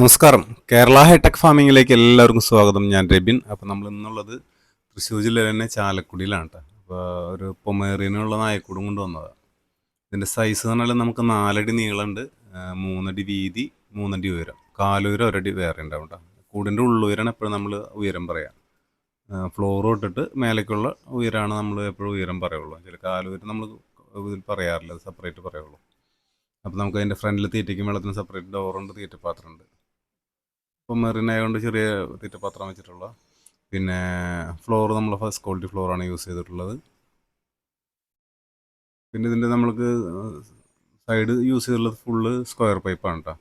നമസ്കാരം. കേരള ഹൈടെക് ഫാമിങ്ങിലേക്ക് എല്ലാവർക്കും സ്വാഗതം. ഞാൻ രബിൻ. അപ്പോൾ നമ്മൾ ഇന്നുള്ളത് തൃശ്ശൂർ ജില്ലയിൽ തന്നെ ചാലക്കുടിയിലാണ് കേട്ടോ അപ്പോൾ ഒരു പൊമേറിയനുള്ള നായക്കൂടും കൊണ്ടുവന്നതാണ് ഇതിന്റെ സൈസ് എന്ന് പറഞ്ഞാൽ നമുക്ക് നാലടി നീളമുണ്ട് മൂന്നടി വീതി മൂന്നടി ഉയരം. കാലുയരം ഒരടി വേറെ ഉണ്ടാവും കേട്ടോ കൂടിന്റെ ഉള്ളുയരാണ് എപ്പോഴും നമ്മൾ ഉയരം പറയാം. ഫ്ലോർ തൊട്ടിട്ട് മേലേക്കുള്ള ഉയരമാണ് നമ്മൾ എപ്പോഴും ഉയരം പറയുള്ളൂ. ചില കാലുയരം നമ്മൾ ഇതിൽ പറയാറില്ല സെപ്പറേറ്റ് പറയുള്ളൂ. അപ്പോൾ നമുക്ക് അതിന്റെ ഫ്രണ്ടിൽ തീറ്റയ്ക്കും വെള്ളത്തിന് സെപ്പറേറ്റ് ഡോറുണ്ട് തീറ്റപ്പാത്രമുണ്ട് ഇപ്പം മെറിനായതുകൊണ്ട് ചെറിയ തീറ്റപാത്രം വെച്ചിട്ടുള്ള. പിന്നെ ഫ്ലോർ നമ്മൾ ഫസ്റ്റ് ക്വാളിറ്റി ഫ്ലോറാണ് യൂസ് ചെയ്തിട്ടുള്ളത്. പിന്നെ ഇതിന്റെ നമ്മൾക്ക് സൈഡ് യൂസ് ചെയ്തിട്ടുള്ളത് ഫുള്ള് സ്ക്വയർ പൈപ്പാണ് കേട്ടോ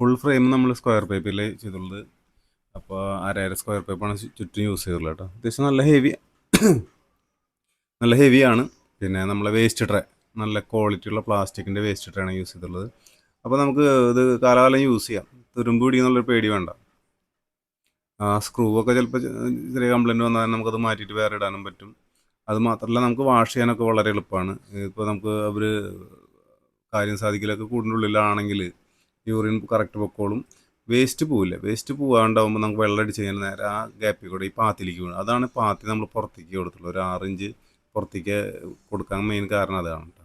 ഫുൾ ഫ്രെയിം നമ്മൾ സ്ക്വയർ പൈപ്പിൽ ചെയ്തിട്ടുള്ളത്. അപ്പോൾ അരയര സ്ക്വയർ പൈപ്പാണ് ചുറ്റും യൂസ് ചെയ്തിട്ടുള്ളത് കേട്ടോ അത്യാവശ്യം നല്ല ഹെവി നല്ല ഹെവിയാണ് പിന്നെ നമ്മളെ വേസ്റ്റ് ട്രേ നല്ല ക്വാളിറ്റി ഉള്ള പ്ലാസ്റ്റിക്കിന്റെ വേസ്റ്റ് ട്രേ ആണ് യൂസ് ചെയ്തിട്ടുള്ളത്. അപ്പോൾ നമുക്ക് ഇത് കാലാകാലം യൂസ് ചെയ്യാം. തുരുമ്പ് പിടിക്കുന്നുള്ളൊരു പേടി വേണ്ട. ആ സ്ക്രൂ ഒക്കെ ചിലപ്പോൾ ചെറിയ കംപ്ലൈന്റ് വന്നാൽ നമുക്കത് മാറ്റിയിട്ട് വേറെ ഇടാനും പറ്റും. അത് മാത്രമല്ല നമുക്ക് വാഷ് ചെയ്യാനൊക്കെ വളരെ എളുപ്പമാണ് ഇപ്പോൾ നമുക്ക് അവർ കാര്യം സാധിക്കലൊക്കെ കൂടിന്റെ ഉള്ളിലാണെങ്കിൽ യൂറിൻ കറക്റ്റ് പൊക്കോളും. വേസ്റ്റ് പോവില്ല. വേസ്റ്റ് പോകാണ്ടാവുമ്പോൾ നമുക്ക് വെള്ളം അടിച്ച് കഴിഞ്ഞാൽ നേരെ ആ ഗ്യാപ്പിൽ കൂടെ ഈ പാത്തിലേക്ക് വീഴും. അതാണ് പാത്തി നമ്മൾ പുറത്തേക്ക് കൊടുത്തുള്ളൂ. ഒരു ആറിഞ്ച് പുറത്തേക്ക് കൊടുക്കാൻ മെയിൻ കാരണം അതാണ് കേട്ടോ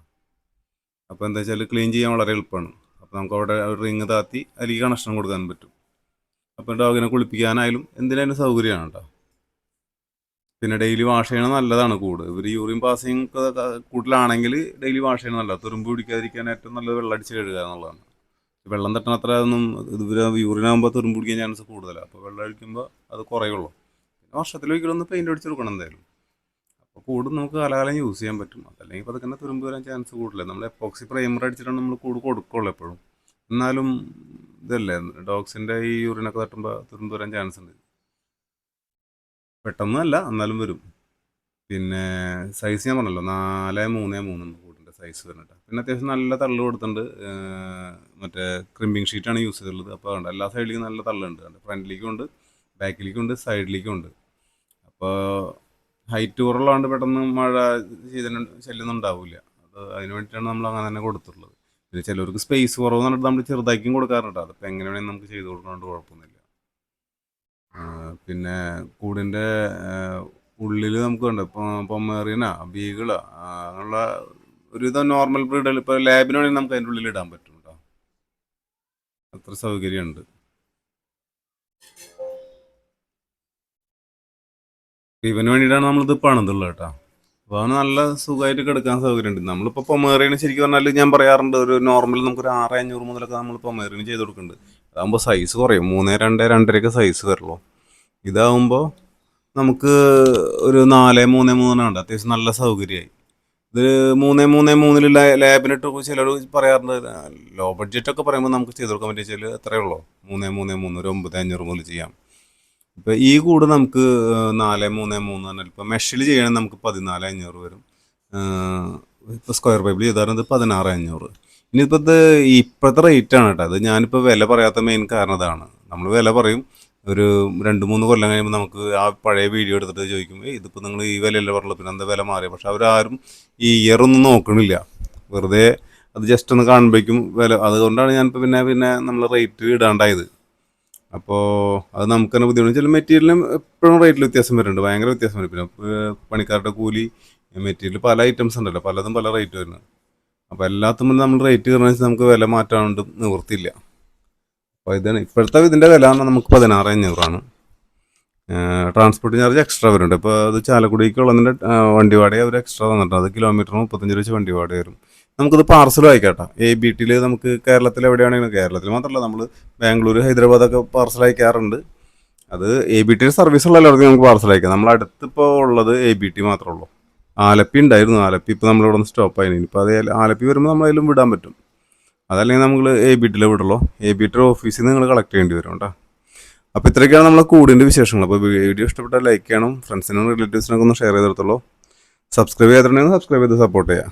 അപ്പോൾ എന്താ വെച്ചാൽ ക്ലീൻ ചെയ്യാൻ വളരെ എളുപ്പമാണ് അപ്പോൾ നമുക്ക് അവിടെ റിങ് താത്തി അതിലേക്ക് കണക്ഷൻ കൊടുക്കാൻ പറ്റും. അപ്പോൾ ഡോഗിനെ കുളിപ്പിക്കാനായാലും എന്തിനായാലും സൗകര്യമാണ് കേട്ടോ പിന്നെ ഡെയിലി വാഷ് ചെയ്യണത് നല്ലതാണ് കൂട്. ഇവർ യൂറിൻ പാസിങ് കൂട്ടിലാണെങ്കിൽ ഡെയിലി വാഷ് ചെയ്യണത് നല്ലതാണ് തുരുമ്പ് പിടിക്കാതിരിക്കാൻ ഏറ്റവും നല്ലത് വെള്ളം അടിച്ച് കഴുകുക എന്നുള്ളതാണ്. വെള്ളം തട്ടണ അത്ര ഒന്നും ഇവർ യൂറിനാകുമ്പോൾ തുരുമ്പ് പിടിക്കാൻ ചാൻസ് കൂടുതലാണ് അപ്പോൾ വെള്ളം അടിക്കുമ്പോൾ അത് കുറയുള്ളൂ. പിന്നെ വർഷത്തിൽ ഒരിക്കലൊന്ന് പെയിന്റ് അടിച്ച് കൊടുക്കണം എന്തായാലും. അപ്പോൾ കൂട് നമുക്ക് കാലകാലം യൂസ് ചെയ്യാൻ പറ്റും. അതല്ലെങ്കിൽ ഇപ്പോൾ അതൊക്കെ തുരുമ്പ് വരാൻ ചാൻസ് കൂടുതലാണ് നമ്മൾ എപ്പോക്സി പ്രൈമർ അടിച്ചിട്ടാണ് നമ്മൾ കൂട് കൊടുക്കുള്ളൂ എപ്പോഴും. എന്നാലും ഇതല്ലേ ഡോഗ്സിന്റെ ഈ യൂറിനൊക്കെ തട്ടുമ്പോൾ തുരുമ്പ് വരാൻ ചാൻസ് ഉണ്ട്. പെട്ടെന്നല്ല എന്നാലും വരും. പിന്നെ സൈസ് ഞാൻ പറഞ്ഞല്ലോ നാല് മൂന്ന് മൂന്ന് കൂട്ടിന്റെ സൈസ് വരുന്നുണ്ട് പിന്നെ അത്യാവശ്യം നല്ല തള്ളു കൊടുത്തിട്ടുണ്ട്. മറ്റേ ക്രിമ്പിങ് ഷീറ്റാണ് യൂസ് ചെയ്തിട്ടുള്ളത്. അപ്പോൾ അതുകൊണ്ട് എല്ലാ സൈഡിലേക്കും നല്ല തള്ളുണ്ട്. ഫ്രണ്ടിലേക്കും ഉണ്ട് ബാക്കിലേക്കും ഉണ്ട് സൈഡിലേക്കും ഉണ്ട്. അപ്പോൾ ഹൈറ്റ് കുറവുള്ളതുകൊണ്ട് പെട്ടെന്ന് മഴ ചെയ്തതിന് ശല്യമൊന്നും ഉണ്ടാവില്ല അത് അതിന് വേണ്ടിയിട്ടാണ് നമ്മൾ അങ്ങനെ തന്നെ കൊടുത്തിട്ടുള്ളത്. പിന്നെ ചിലവർക്ക് സ്പേസ് കുറവ് പറഞ്ഞിട്ട് നമ്മൾ ചെറുതാക്കിയും കൊടുക്കാറുണ്ട്. അതിപ്പോൾ എങ്ങനെ വേണമെങ്കിൽ നമുക്ക് ചെയ്ത് കൊടുക്കാണ്ട് കുഴപ്പമൊന്നുമില്ല. പിന്നെ കൂടിന്റെ ഉള്ളിൽ നമുക്ക് ഉണ്ട് ഇപ്പോൾ പൊമ്മേറിയന ബീഗിള അങ്ങനെയുള്ള ഒരുവിധം നോർമൽ ബ്രീഡുകൾ ഇപ്പോൾ ലാബിന് വേണമെങ്കിൽ നമുക്ക് അതിന്റെ ഉള്ളിൽ ഇടാൻ പറ്റും കേട്ടോ അത്ര സൗകര്യമുണ്ട്. ഇവന് വേണ്ടിയിട്ടാണ് നമ്മളിത് പണിതുള്ളത് കേട്ടോ അപ്പോൾ അവന് നല്ല സുഖമായിട്ട് കിടക്കാൻ സൗകര്യമുണ്ട് നമ്മളിപ്പോൾ പൊമേറിയന് ശരിക്കും പറഞ്ഞാൽ ഞാൻ പറയാറുണ്ട് ഒരു നോർമൽ നമുക്കൊരു ആറ് അഞ്ഞൂറ് മുതലൊക്കെ നമ്മൾ പൊമേറിയന് ചെയ്ത് കൊടുക്കുന്നുണ്ട് അതാകുമ്പോൾ സൈസ് കുറയും. മൂന്ന് രണ്ട് രണ്ടരയൊക്കെ സൈസ് വരുള്ളൂ. ഇതാവുമ്പോൾ നമുക്ക് ഒരു നാല് മൂന്ന് മൂന്നാണ്ട് അത്യാവശ്യം നല്ല സൗകര്യമായി. ഇത് മൂന്ന് മൂന്ന് മൂന്നിൽ ലാബിനിട്ട് ചിലർ പറയാറുണ്ട് ലോ ബഡ്ജറ്റ് ഒക്കെ പറയുമ്പോൾ നമുക്ക് ചെയ്ത് കൊടുക്കാൻ പറ്റിയ വെച്ചാൽ എത്രയേ ഉള്ളൂ? മൂന്ന് മൂന്ന് മൂന്ന് ഒരു ഒമ്പത് അഞ്ഞൂറ് മുതൽ ചെയ്യാം. ഇപ്പം ഈ കൂട് നമുക്ക് നാല് മൂന്ന് മൂന്ന് പറഞ്ഞാൽ ഇപ്പോൾ മെഷിൽ ചെയ്യണമെങ്കിൽ നമുക്ക് പതിനാല് അഞ്ഞൂറ് വരും. ഇപ്പോൾ സ്ക്വയർ പൈപ്പിൽ ചെയ്താൽ പതിനാറ് അഞ്ഞൂറ്. ഇനിയിപ്പോൾ ഇത് ഇപ്പോഴത്തെ റേറ്റ് ആണ് കേട്ടോ. അത് ഞാനിപ്പോൾ വില പറയാത്ത മെയിൻ കാരണം ഇതാണ്. നമ്മൾ വില പറയും ഒരു രണ്ട് മൂന്ന് കൊല്ലം കഴിയുമ്പോൾ നമുക്ക് ആ പഴയ വീഡിയോ എടുത്തിട്ട് ചോദിക്കും ഇതിപ്പോൾ നിങ്ങൾ ഈ വിലയല്ലേ പറഞ്ഞുള്ളൂ പിന്നെ എന്താ വില മാറിയ? പക്ഷെ അവരാരും ഈ ഇയർ ഒന്നും നോക്കണില്ല. വെറുതെ അത് ജസ്റ്റ് ഒന്ന് കാണുമ്പോഴേക്കും വില. അതുകൊണ്ടാണ് ഞാനിപ്പോൾ പിന്നെ പിന്നെ നമ്മൾ റേറ്റ് ഇടാണ്ടായത്. അപ്പോൾ അത് നമുക്ക് തന്നെ ബുദ്ധിമുട്ട് ചില മെറ്റീരിയലിനും എപ്പോഴും റേറ്റിൽ വ്യത്യാസം വരുന്നുണ്ട്. ഭയങ്കര വ്യത്യാസം വരും. പിന്നെ പണിക്കാരുടെ കൂലി മെറ്റീരിയൽ പല ഐറ്റംസ് ഉണ്ടല്ലോ. പലതും പല റേറ്റ് വരുന്നത് അപ്പോൾ എല്ലാത്തും നമ്മൾ റേറ്റ് കയറുന്ന നമുക്ക് വില മാറ്റാണ്ട് നിവൃത്തിയില്ല. അപ്പോൾ ഇതാണ് ഇപ്പോഴത്തെ ഇതിന്റെ വില പറഞ്ഞാൽ നമുക്ക് പതിനാറ് അഞ്ഞൂറാണ്. ട്രാൻസ്പോർട്ട് ചാർജ് എക്സ്ട്രാ വരുന്നുണ്ട്. ഇപ്പോൾ അത് ചാലക്കുടിക്കുള്ളതിന്റെ വണ്ടി വാടക അവർ എക്സ്ട്രാ തന്നിട്ടുണ്ട്. അത് കിലോമീറ്റർ മുപ്പത്തഞ്ച് രൂപ വണ്ടി വാടക വരും. നമുക്കിത് പാർസലും അയക്കാട്ടോ എ ബി ടിയിൽ നമുക്ക് കേരളത്തിൽ എവിടെയാണെങ്കിലും കേരളത്തിൽ മാത്രമല്ല നമ്മൾ ബാംഗ്ലൂർ ഹൈദരാബാദ് ഒക്കെ പാർസൽ അയക്കാറുണ്ട്. അത് എ ബി ടി സർവീസ് ഉള്ള എല്ലാവർക്കും നമുക്ക് പാർസൽ അയക്കാം. നമ്മൾ അടുത്തിപ്പോൾ ഉള്ളത് എ ബി ടി മാത്രമേ ഉള്ളൂ. ആലപ്പി ഉണ്ടായിരുന്നു. ആലപ്പി ഇപ്പോൾ നമ്മളിവിടെ നിന്ന് സ്റ്റോപ്പ് ആയി ഇപ്പോൾ അത് ആലപ്പി വരുമ്പോൾ നമ്മളതിലും വിടാൻ പറ്റും. അതല്ലെങ്കിൽ നമ്മൾ എ ബി ടിയിലെ വിടുള്ളൂ. എ ബി ടി ഓഫീസിൽ നിന്ന് നിങ്ങൾ കളക്ട് ചെയ്യേണ്ടി വരും കേട്ടോ. അപ്പോൾ ഇത്രയൊക്കെയാണ് നമ്മളെ കൂടിന്റെ വിശേഷങ്ങൾ. അപ്പോൾ വീഡിയോ ഇഷ്ടപ്പെട്ടാൽ ലൈക്ക് ചെയ്യണം. ഫ്രണ്ട്സിനും റിലേറ്റീവ്സിനൊക്കെ ഒന്ന് ഷെയർ ചെയ്തെടുത്തുള്ളൂ സബ്സ്ക്രൈബ് ചെയ്തിട്ടുണ്ടെങ്കിൽ സബ്സ്ക്രൈബ് ചെയ്ത് സപ്പോർട്ട് ചെയ്യാം.